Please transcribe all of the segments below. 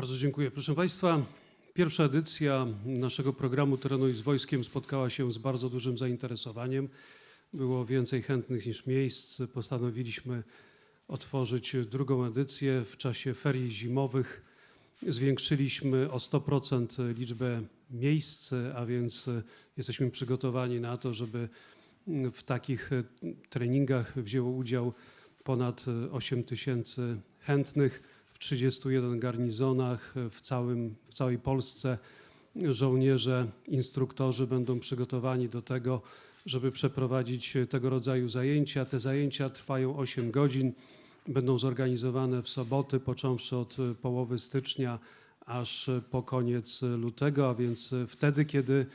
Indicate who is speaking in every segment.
Speaker 1: Bardzo dziękuję. Proszę Państwa, pierwsza edycja naszego programu Trenuj z Wojskiem spotkała się z bardzo dużym zainteresowaniem. Było więcej chętnych niż miejsc. Postanowiliśmy otworzyć drugą edycję w czasie ferii zimowych. Zwiększyliśmy o 100% liczbę miejsc, a więc jesteśmy przygotowani na to, żeby w takich treningach wzięło udział ponad 8 tysięcy chętnych 31 garnizonach w, całym, w całej Polsce. Żołnierze, instruktorzy będą przygotowani do tego, żeby przeprowadzić tego rodzaju zajęcia. Te zajęcia trwają 8 godzin, będą zorganizowane w soboty, począwszy od połowy stycznia aż po koniec lutego, a więc wtedy, kiedy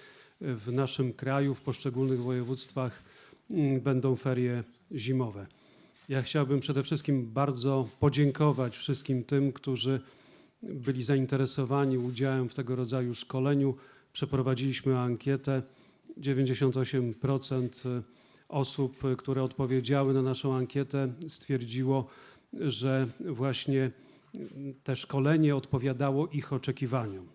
Speaker 1: w naszym kraju, w poszczególnych województwach mm, będą ferie zimowe. Ja chciałbym przede wszystkim bardzo podziękować wszystkim tym, którzy byli zainteresowani udziałem w tego rodzaju szkoleniu. Przeprowadziliśmy ankietę. 98% osób, które odpowiedziały na naszą ankietę, stwierdziło, że właśnie te szkolenie odpowiadało ich oczekiwaniom.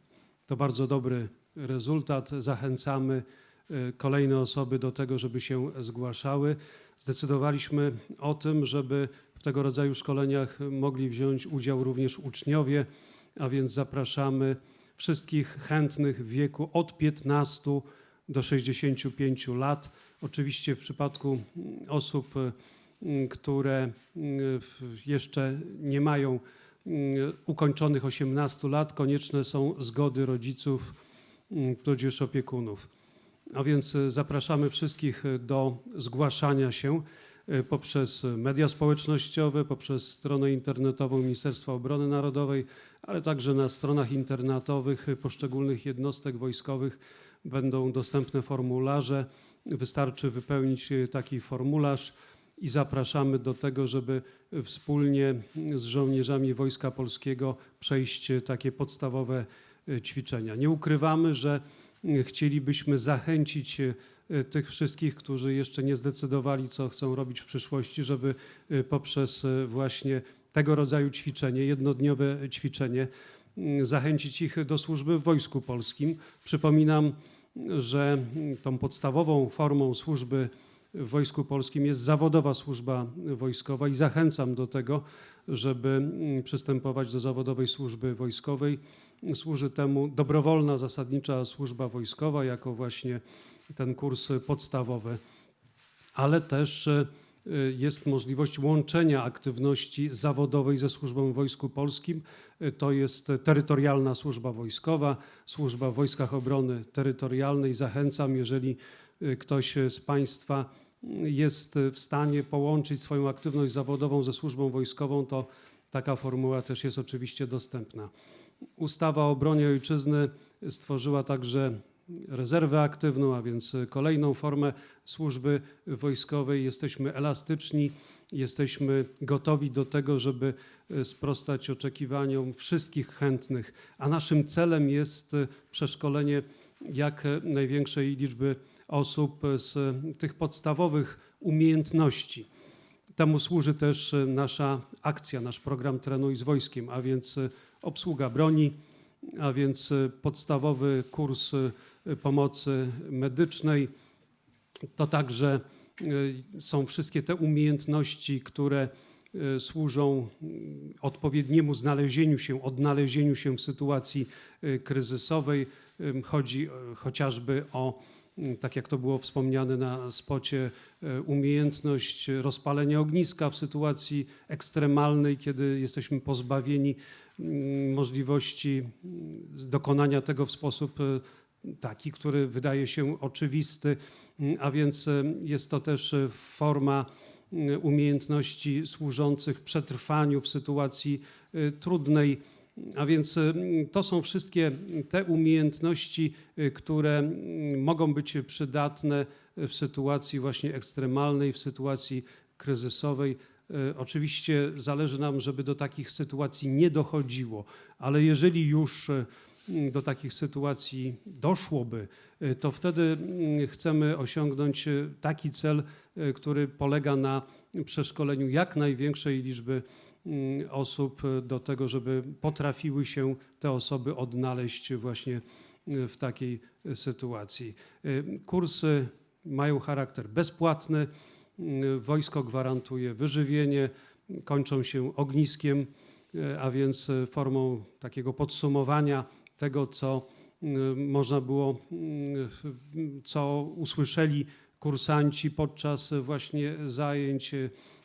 Speaker 1: To bardzo dobry rezultat. Zachęcamy y, kolejne osoby do tego, żeby się zgłaszały. Zdecydowaliśmy o tym, żeby w tego rodzaju szkoleniach mogli wziąć udział również uczniowie, a więc zapraszamy wszystkich chętnych w wieku od 15 do 65 lat. Oczywiście w przypadku mm, osób, y, które y, jeszcze nie mają y, ukończonych 18 lat, konieczne są zgody rodziców tudzież opiekunów. A więc zapraszamy wszystkich do zgłaszania się poprzez media społecznościowe, poprzez stronę internetową Ministerstwa Obrony Narodowej, ale także na stronach internetowych poszczególnych jednostek wojskowych będą dostępne formularze. Wystarczy wypełnić taki formularz i zapraszamy do tego, żeby wspólnie z żołnierzami Wojska Polskiego przejść takie podstawowe ćwiczenia. Nie ukrywamy, że chcielibyśmy zachęcić tych wszystkich, którzy jeszcze nie zdecydowali, co chcą robić w przyszłości, żeby poprzez właśnie tego rodzaju ćwiczenie, jednodniowe ćwiczenie, zachęcić ich do służby w Wojsku Polskim. Przypominam, że tą podstawową formą służby w Wojsku Polskim jest zawodowa służba wojskowa i zachęcam do tego, żeby przystępować do zawodowej służby wojskowej. Służy temu dobrowolna, zasadnicza służba wojskowa, jako właśnie ten kurs podstawowy, ale też e, jest możliwość łączenia aktywności zawodowej ze służbą w Wojsku Polskim. E, To jest terytorialna służba wojskowa, służba w Wojskach Obrony Terytorialnej. Zachęcam, jeżeli e, ktoś z Państwa jest w stanie połączyć swoją aktywność zawodową ze służbą wojskową, to taka formuła też jest oczywiście dostępna. Ustawa o obronie ojczyzny stworzyła także rezerwę aktywną, a więc kolejną formę służby wojskowej. Jesteśmy elastyczni, jesteśmy gotowi do tego, żeby sprostać oczekiwaniom wszystkich chętnych, a naszym celem jest przeszkolenie jak największej liczby osób z tych podstawowych umiejętności. Temu służy też nasza akcja, nasz program Trenuj z Wojskiem, a więc obsługa broni, a więc podstawowy kurs pomocy medycznej. To także y, są wszystkie te umiejętności, które y, służą y, odpowiedniemu znalezieniu się, odnalezieniu się w sytuacji y, kryzysowej. Chodzi chociażby o, y, tak jak to było wspomniane na spocie, umiejętność rozpalenia ogniska w sytuacji ekstremalnej, kiedy jesteśmy pozbawieni mm, możliwości mm, dokonania tego w sposób taki, który wydaje się oczywisty, a więc y, jest to też y, forma y, umiejętności służących przetrwaniu w sytuacji trudnej. A więc to są wszystkie te umiejętności, które mogą być przydatne w sytuacji właśnie ekstremalnej, w sytuacji kryzysowej. Oczywiście zależy nam, żeby do takich sytuacji nie dochodziło, ale jeżeli już do takich sytuacji doszłoby, y, to wtedy mm, chcemy osiągnąć y, taki cel, y, który polega na przeszkoleniu jak największej liczby mm, osób do tego, żeby potrafiły się te osoby odnaleźć właśnie w takiej sytuacji. Kursy mają charakter bezpłatny. Wojsko gwarantuje wyżywienie, kończą się ogniskiem, a więc formą takiego podsumowania tego, co y, można było, y, co usłyszeli kursanci podczas właśnie zajęć.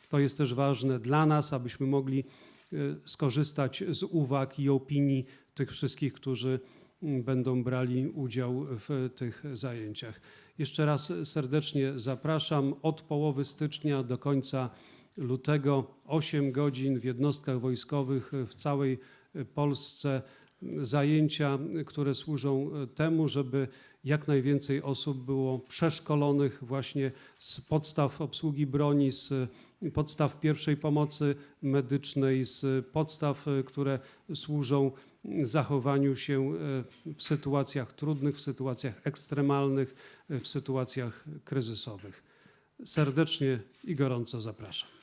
Speaker 1: To jest też ważne dla nas, abyśmy mogli y, skorzystać z uwag i opinii tych wszystkich, którzy będą brali udział w tych zajęciach. Jeszcze raz serdecznie zapraszam. Od połowy stycznia do końca lutego 8 godzin w jednostkach wojskowych w całej Polsce. Zajęcia, które służą temu, żeby jak najwięcej osób było przeszkolonych właśnie z podstaw obsługi broni, z podstaw pierwszej pomocy medycznej, z podstaw, e, które służą zachowaniu się e, w sytuacjach trudnych, w sytuacjach ekstremalnych, e, w sytuacjach kryzysowych. Serdecznie i gorąco zapraszam.